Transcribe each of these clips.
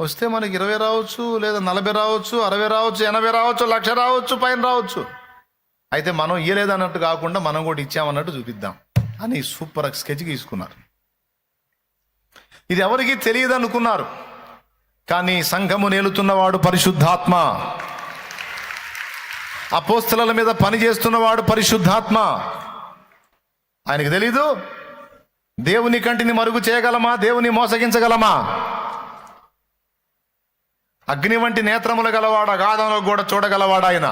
వస్తే మనకి ఇరవై రావచ్చు లేదా నలభై రావచ్చు అరవై రావచ్చు ఎనభై రావచ్చు లక్ష రావచ్చు పైన రావచ్చు. అయితే మనం ఇయ్యలేదన్నట్టు కాకుండా మనం కూడా ఇచ్చామన్నట్టు చూపిద్దాం. అని సూపర్ స్కెచ్ గీసుకున్నారు. ఇది ఎవరికి తెలియదు అనుకున్నారు కానీ సంఘము నేలుతున్నవాడు పరిశుద్ధాత్మ. అపోస్తల మీద పనిచేస్తున్నవాడు పరిశుద్ధాత్మ. ఆయనకి తెలీదు? దేవుని కంటిని మరుగు చేయగలమా? దేవుని మోసగించగలమా? అగ్ని వంటి నేత్రములు గలవాడు అగాధంలో కూడా చూడగలవాడు ఆయన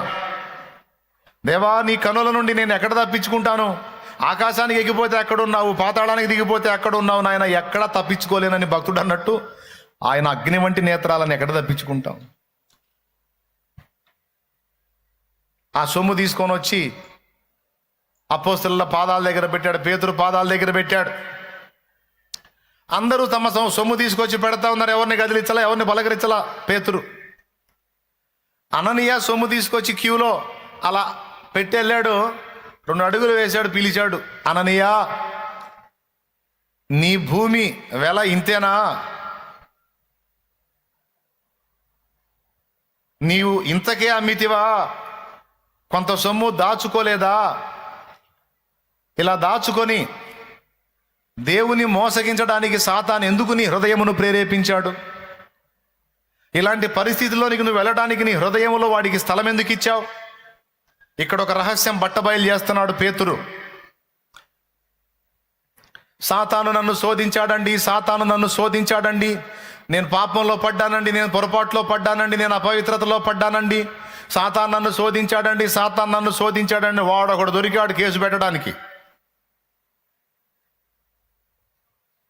దేవా నీ కనుల నుండి నేను ఎక్కడ తప్పించుకుంటాను? ఆకాశానికి ఎగిపోతే ఎక్కడున్నావు? పాతాళానికి దిగిపోతే ఎక్కడ ఉన్నావు నాయన ఎక్కడ తప్పించుకోలేనని భక్తుడు అన్నట్టు ఆయన అగ్ని వంటి నేత్రాలను ఎక్కడ తప్పించుకుంటాం? ఆ సొమ్ము తీసుకొని వచ్చి అపోస్తుల పాదాల దగ్గర పెట్టాడు పేతురు పాదాల దగ్గర పెట్టాడు. అందరూ తమ సొమ్ము తీసుకొచ్చి పెడతా ఉన్నారు. ఎవరిని కదిలించలా ఎవరిని పలకరించలా? పేతురు. అననీయ సొమ్ము తీసుకొచ్చి క్యూలో అలా పెట్టి వెళ్ళాడు రెండు అడుగులు వేశాడు పిలిచాడు. అననీయ నీ భూమి వెల ఇంతేనా? నీవు ఇంతకే అమ్మితివా కొంత సొమ్ము దాచుకోలేదా? ఇలా దాచుకొని దేవుని మోసగించడానికి సాతాన్ ఎందుకు నీ హృదయమును ప్రేరేపించాడు? ఇలాంటి పరిస్థితిలోనికి నువ్వు వెళ్ళడానికి నీ హృదయంలో వాడికి స్థలం ఎందుకు ఇచ్చావు? ఇక్కడ ఒక రహస్యం బట్టబయలు చేస్తున్నాడు పేతురు. సాతాను నన్ను శోధించాడండి సాతాను నన్ను శోధించాడండి. నేను పాపంలో పడ్డానండి నేను పొరపాటులో పడ్డానండి నేను అపవిత్రతలో పడ్డానండి. సాతాన్ నన్ను శోధించాడండి సాతాన్ నన్ను శోధించాడండి. వాడు ఒకడు దొరికాడు కేసు పెట్టడానికి.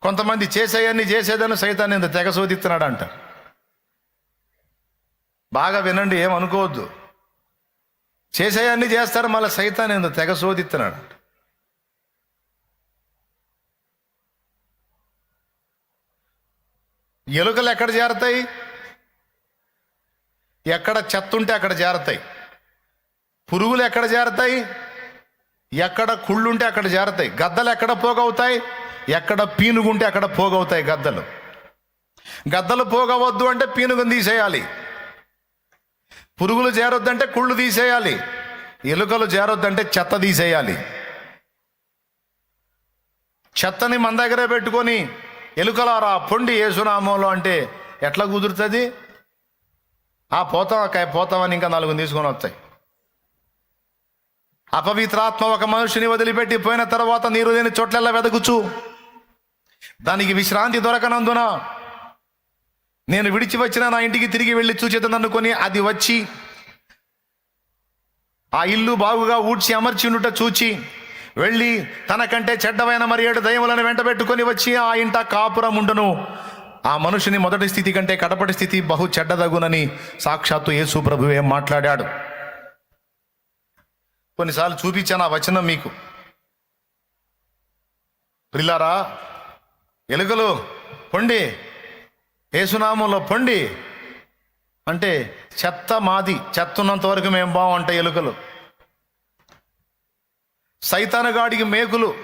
కొంతమంది చేసేయన్ని చేసేదని సైతాన్ని ఇంత తెగ శోధిస్తున్నాడు అంట బాగా వినండి ఏమనుకోవద్దు చేసేయన్ని చేస్తారు మళ్ళీ సైతాన్ని ఇంత తెగ శోధిస్తున్నాడు ఎలుకలు ఎక్కడ చేరతాయి ఎక్కడ చెత్త ఉంటే అక్కడ చేరతాయి పురుగులు ఎక్కడ చేరతాయి ఎక్కడ కుళ్ళుంటే అక్కడ చేరతాయి గద్దలు ఎక్కడ పోగవుతాయి? ఎక్కడ పీనుగుంటే అక్కడ పోగవుతాయి గద్దలు. గద్దలు పోగవద్దు అంటే పీనుగుని తీసేయాలి. పురుగులు చేరొద్దంటే కుళ్ళు తీసేయాలి. ఎలుకలు చేరొద్దంటే చెత్త తీసేయాలి. చెత్తని మన దగ్గరే పెట్టుకొని ఎలుకలారా పొండి ఏసునామంలో అంటే ఎట్లా కుదురుతుంది? ఆ పోతాం కాయ పోతావని ఇంకా నాలుగు తీసుకొని వస్తాయి. అపవిత్రాత్మ ఒక మనుషుని వదిలిపెట్టి పోయిన తర్వాత నీరు లేని చోట్లెల్లా వెదకుచు. దానికి విశ్రాంతి దొరకనందున నేను విడిచి వచ్చిన నా ఇంటికి తిరిగి వెళ్ళి చూచేతననుకొని అది వచ్చి ఆ ఇల్లు బాగుగా ఊడ్చి అమర్చి ఉండుట చూచి వెళ్ళి తనకంటే చెడ్డమైన మరి ఏడు దయములను వెంటబెట్టుకొని వచ్చి ఆ ఇంట కాపురం ఉండును ఆ మనుషుని మొదటి స్థితి కంటే కడపటి స్థితి బహు చెడ్డదగునని సాక్షాత్తు యేసు ప్రభు ఏం మాట్లాడాడు. కొన్నిసార్లు చూపించాను ఆ వచనం మీకు. పిల్లారా ఎలుకలు పొండి ఏసునామంలో పొండి. అంటే చెత్త మాది చెత్త ఉన్నంత వరకు మేము బాగుంటాయి ఎలుకలు. సైతానగాడికి మేకులు